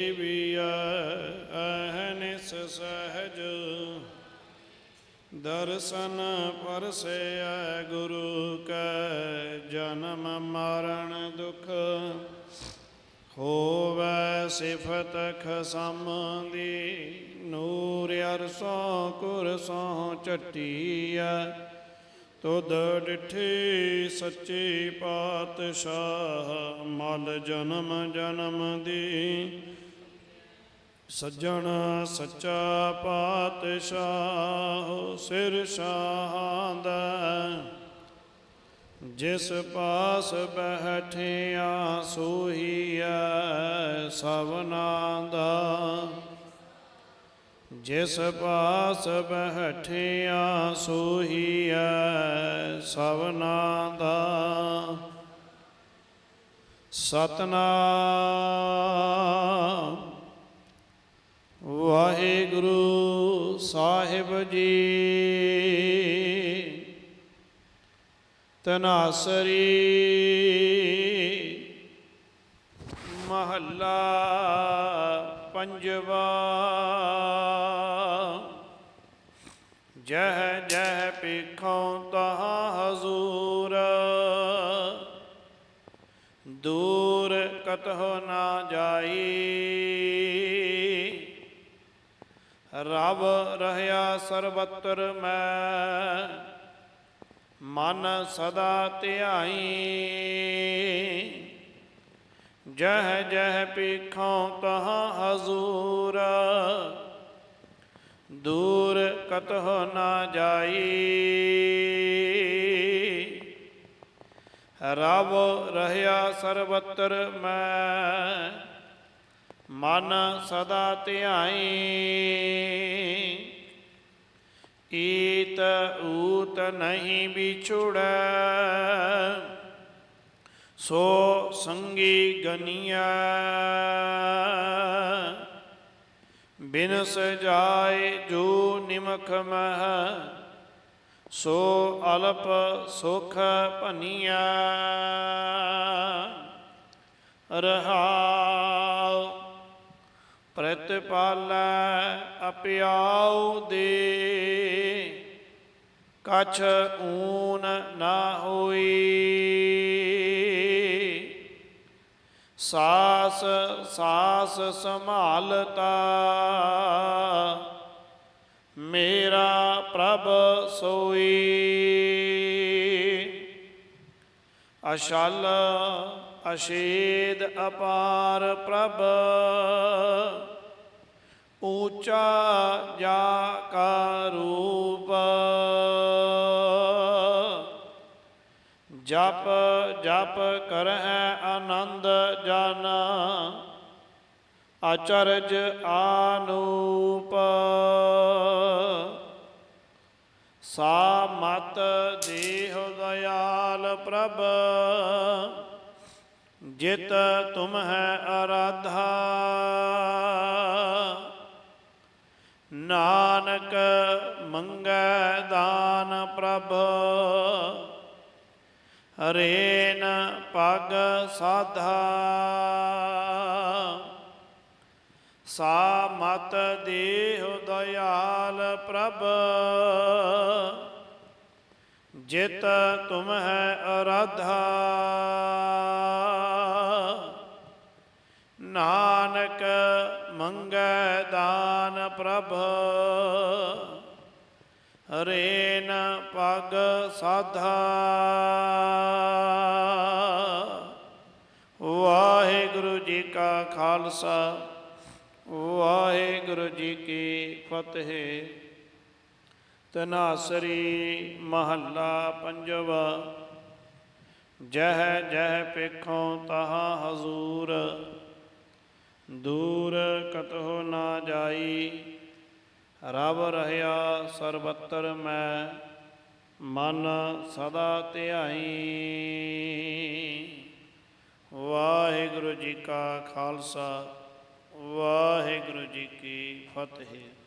ਵੀ ਅਹਨਿਸ ਸਹਜ। ਦਰਸ਼ਨ ਪਰਸੈ ਗੁਰੂ ਕੈ ਜਨਮ ਮਰਨ ਦੁਖ। ਹੋਵੈ ਸਿਫਤ ਖਸਮ ਦੀ ਨੂਰ ਅਰਸੋਂ ਕੁਰਸੋਂ ਚਟੀਐ ਤੁਧ ਡਿਠੇ ਸੱਚੇ ਪਾਤਸ਼ਾਹ ਮਲ ਜਨਮ ਜਨਮ ਦੀ। ਸੱਜਣ ਸੱਚਾ ਪਾਤਸ਼ਾਹ ਸਿਰ ਸ਼ਾਹਾਂ ਦਾ। ਜਿਸ ਪਾਸ ਬੈਠਿਆ ਸੋਹੀਐ ਸਭਨਾ ਦਾ। ਜਿਸ ਪਾਸ ਬੈਠਿਆ ਸੋਹੀਐ ਸਭਨਾ ਦਾ। ਸਤਨਾਮ ਵਾਹਿਗੁਰੂ ਸਾਹਿਬ ਜੀ। ਤਨਾਸਰੀ ਮਹੱਲਾ ਪੰਜਵਾ। ਜਹ ਜਹ ਪੀਖੋਂ ਤਹਾਂ ਹਜ਼ੂਰ। ਦੂਰ ਕਤਹੁ ਨਾ ਜਾਈ। ਰਬ ਰਹਿਆ ਸਰਬਤਰ ਮੈਂ, ਮਨ ਸਦਾ ਧਿਆਈ। ਜਹ ਜਹ ਪੀਖੋਂ ਤਹਾਂ ਹਜ਼ੂਰ, ਦੂਰ ਕਤਹੁ ਨਾ ਜਾਈ। ਰਬ ਰਹਿਆ ਸਰਬਤਰ ਮੈਂ ਮਨ ਸਦਾ ਧਿਆਈ ਈਤ ਊਤ ਨਹੀਂ ਵਿਛੁੜੈ। ਸੋ ਸੰਗੀ ਗਨੀਆ ਬਿਨ ਸਜਾਏ ਜੋ ਨਿਮਖ ਮਹ। ਸੋ ਅਲਪ ਸੁਖ ਭਨੀਆ ਰਹਾਉ ਪ੍ਰਤਪਾਲੈ ਅਪਿਆਉ ਦੇ। ਕਛ ਊਨ ਨਾ ਹੋਈ। ਸਾਸ ਸਾਸ ਸੰਭਾਲਤਾ। ਮੇਰਾ ਪ੍ਰਭ ਸੋਈ। ਅਸ਼ਲ ਅਸ਼ੇਦ ਅਪਾਰ ਪ੍ਰਭ। ਊਚਾ ਜਾ ਕਾ ਰੂਪ। ਜਪ ਜਪ ਕਰਹਿ ਆਨੰਦ ਜਨ। ਅਚਰਜ ਆਨੂਪ। ਸਾ ਮਤ ਦੇਹ ਦਇਆਲ ਪ੍ਰਭ। ਜਿਤ ਤੁਮ ਹੈ ਆਰਾਧਾ ਨਾਨਕ ਮੰਗੈ ਦਾਨ ਪ੍ਰਭ। ਹਰੇਨ ਪਗ ਸਾਧਾ। ਸਾ ਮਤ ਦੇਹ ਦਇਆਲ ਪ੍ਰਭ। ਜਿਤ ਤੁਮ ਹੈ ਅਰਾਧਾ। ਮੰਗੈ ਦਾਨ ਪ੍ਰਭ। ਹਰੇਨ ਪਗ ਸਾਧਾ। ਵਾਹਿਗੁਰੂ ਜੀ ਕਾ ਖਾਲਸਾ, ਵਾਹਿਗੁਰੂ ਜੀ ਕੀ ਫਤਿਹ। ਤਨਾਸਰੀ ਮਹੱਲਾ ਪੰਜਵਾ, ਜਹ ਜਹ ਪੇਖੋਂ ਤਹਾਂ ਹਜ਼ੂਰ। ਦੂਰ ਕਤਹੁ ਨਾ ਜਾਈ ਰਬ ਰਹਿਆ ਸਰਬੱਤਰ ਮੈਂ, ਮਨ ਸਦਾ ਧਿਆਈ। ਵਾਹਿਗੁਰੂ ਜੀ ਕਾ ਖਾਲਸਾ, ਵਾਹਿਗੁਰੂ ਜੀ ਕੀ ਫਤਿਹ।